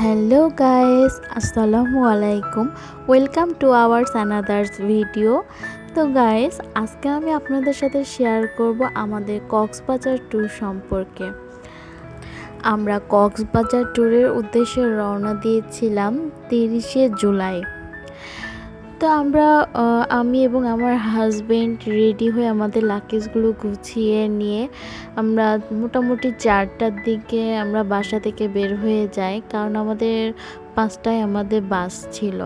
Hello guys আসসালামু আলাইকুম welcome to ours anothers video তো গাইস আজকে আমি আপনাদের সাথে শেয়ার করব আমাদের কক্সবাজার ট্যুর সম্পর্কে। আমরা কক্সবাজার ট্যুরের উদ্দেশ্যে রওনা দিয়েছিলাম তিরিশে জুলাই। তো আমরা আমি এবং আমার হাজবেন্ড রেডি হয়ে আমাদের লাকেজগুলো গুছিয়ে নিয়ে আমরা মোটামুটি চারটার দিকে আমরা বাসা থেকে বের হয়ে যাই, কারণ আমাদের পাঁচটায় আমাদের বাস ছিল।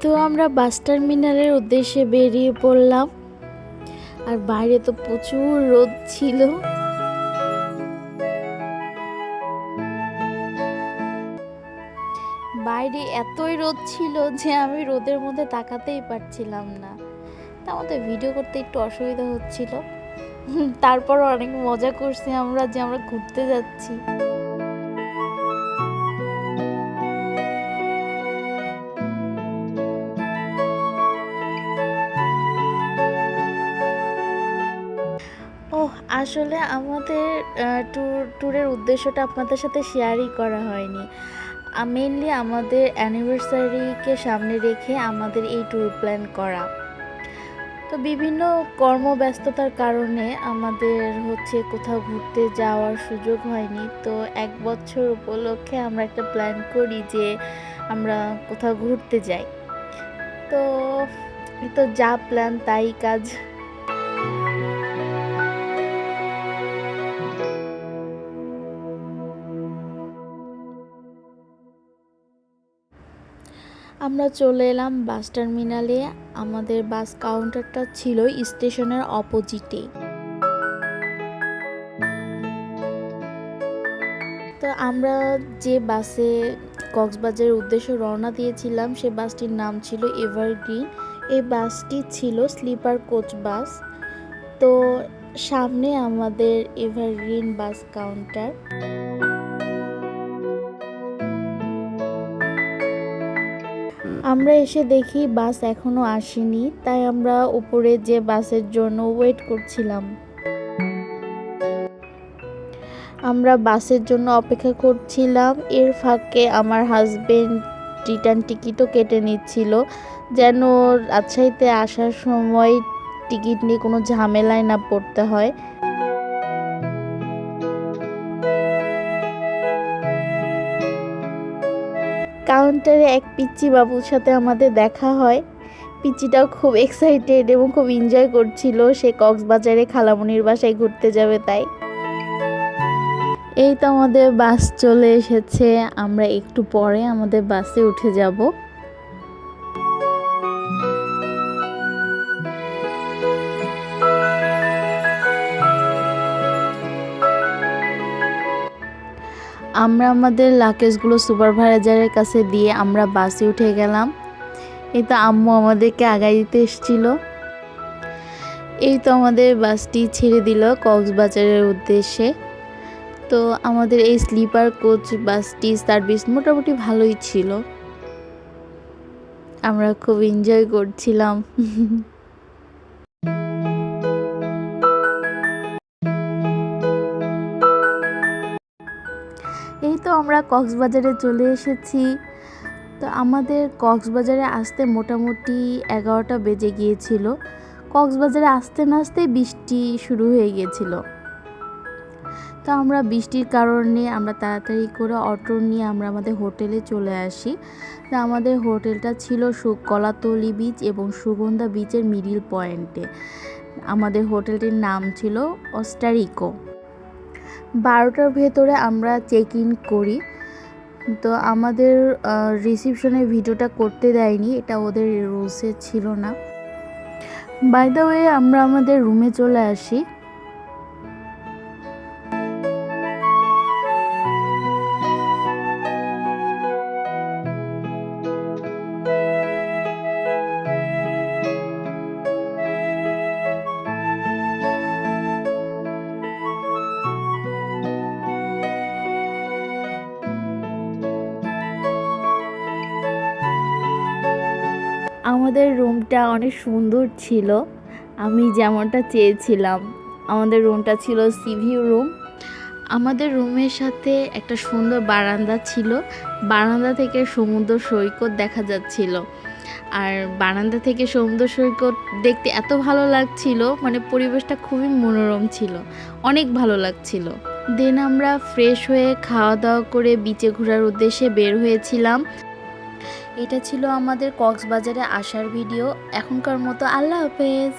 তো আমরা বাস টার্মিনালের উদ্দেশ্যে বেরিয়ে পড়লাম। আর বাইরে তো প্রচুর রোদ ছিল। বাইরে এতই রোদ ছিল যে আমি রোদের মধ্যে তাকাতেই পারছিলাম না। তা আমাদের ভিডিও করতে একটু অসুবিধা হচ্ছিল। তারপর অনেক মজা করছি আমরা যে আমরা ঘুরতে যাচ্ছি। আসলে আমাদের ট্যুর ট্যুরের উদ্দেশ্যটা আপনাদের সাথে শেয়ারই করা হয়নি। মেনলি আমাদের অ্যানিভার্সারিকে সামনে রেখে আমাদের এই ট্যুর প্ল্যান করা। তো বিভিন্ন কর্মব্যস্ততার কারণে আমাদের হচ্ছে কোথাও ঘুরতে যাওয়ার সুযোগ হয়নি। তো এক বছর উপলক্ষে আমরা একটা প্ল্যান করি যে আমরা কোথাও ঘুরতে যাই। তো তো যা প্ল্যান তাই কাজ। আমরা চলে এলাম বাস টার্মিনালে। আমাদের বাস কাউন্টারটা ছিল স্টেশনের অপোজিটে। তো আমরা যে বাসে কক্সবাজারের উদ্দেশ্যে রওনা দিয়েছিলাম, সে বাসটির নাম ছিল এভারগ্রিন। এই বাসটি ছিল স্লিপার কোচ বাস। তো সামনে আমাদের এভারগ্রিন বাস কাউন্টার। আমরা এসে দেখি বাস এখনও আসেনি, তাই আমরা উপরে যে বাসের জন্য ওয়েট করছিলাম। আমরা বাসের জন্য অপেক্ষা করছিলাম, এর ফাঁকে আমার হাজবেন্ড রিটার্ন টিকিটও কেটে নিচ্ছিল, যেন রাজশাহীতে আসার সময় টিকিট নিয়ে কোনো ঝামেলায় না পড়তে হয়। কাউন্টারে এক পিচ্চি বাবুর সাথে আমাদের দেখা হয়। পিচিটাও খুব এক্সাইটেড এবং খুব এনজয় করছিল। সে কক্সবাজারে খালামনির বাসায় ঘুরতে যাবে তাই। এই তো আমাদের বাস চলে এসেছে। আমরা একটু পরে আমাদের বাসে উঠে যাব। আমরা আমাদের লাকেজগুলো সুপারভাইজারের কাছে দিয়ে আমরা বাসে উঠে গেলাম। এই তো আম্মু আমাদেরকে আগাই দিতে এসেছিল। এই তো আমাদের বাসটি ছেড়ে দিল কক্সবাজারের উদ্দেশ্যে। তো আমাদের এই স্লিপার কোচ বাসটি সার্ভিস মোটামুটি ভালোই ছিল। আমরা খুব এনজয় করছিলাম। এই তো আমরা কক্সবাজারে চলে এসেছি। তো আমাদের কক্সবাজারে আসতে মোটামুটি এগারোটা বেজে গিয়েছিল। কক্সবাজারে আসতে না আসতেই বৃষ্টি শুরু হয়ে গিয়েছিল। তো আমরা বৃষ্টির কারণে আমরা তাড়াতাড়ি করে অটো নিয়ে আমরা আমাদের হোটেলে চলে আসি। তো আমাদের হোটেলটা ছিল কলাতলি বিচ এবং সুগন্ধা বিচের মিডিল পয়েন্টে আমাদের হোটেলটির নাম ছিল অস্টারিকো। বারোটার ভেতরে আমরা চেক ইন করি। তো আমাদের রিসিপশনে ভিডিওটা করতে দেয়নি, এটা ওদের রুলসে ছিল না। বাই দ্য ওয়ে আমরা আমাদের রুমে চলে আসি। আমাদের রুমটা অনেক সুন্দর ছিল। আমি যেমনটা চেয়েছিলাম, আমাদের রুমটা ছিল সিভিউ রুম আমাদের রুমের সাথে একটা সুন্দর বারান্দা ছিল। বারান্দা থেকে সমুদ্র সৈকত দেখা যাচ্ছিল। আর বারান্দা থেকে সমুদ্র সৈকত দেখতে এত ভালো লাগছিল মানে পরিবেশটা খুবই মনোরম ছিল। অনেক ভালো লাগছিল। দেন আমরা ফ্রেশ হয়ে খাওয়া দাওয়া করে বিচে ঘোরার উদ্দেশ্যে বের হয়েছিলাম। এটা ছিল আমাদের কক্সবাজারে আসার ভিডিও। এখনকার মতো আল্লাহ হাফেজ।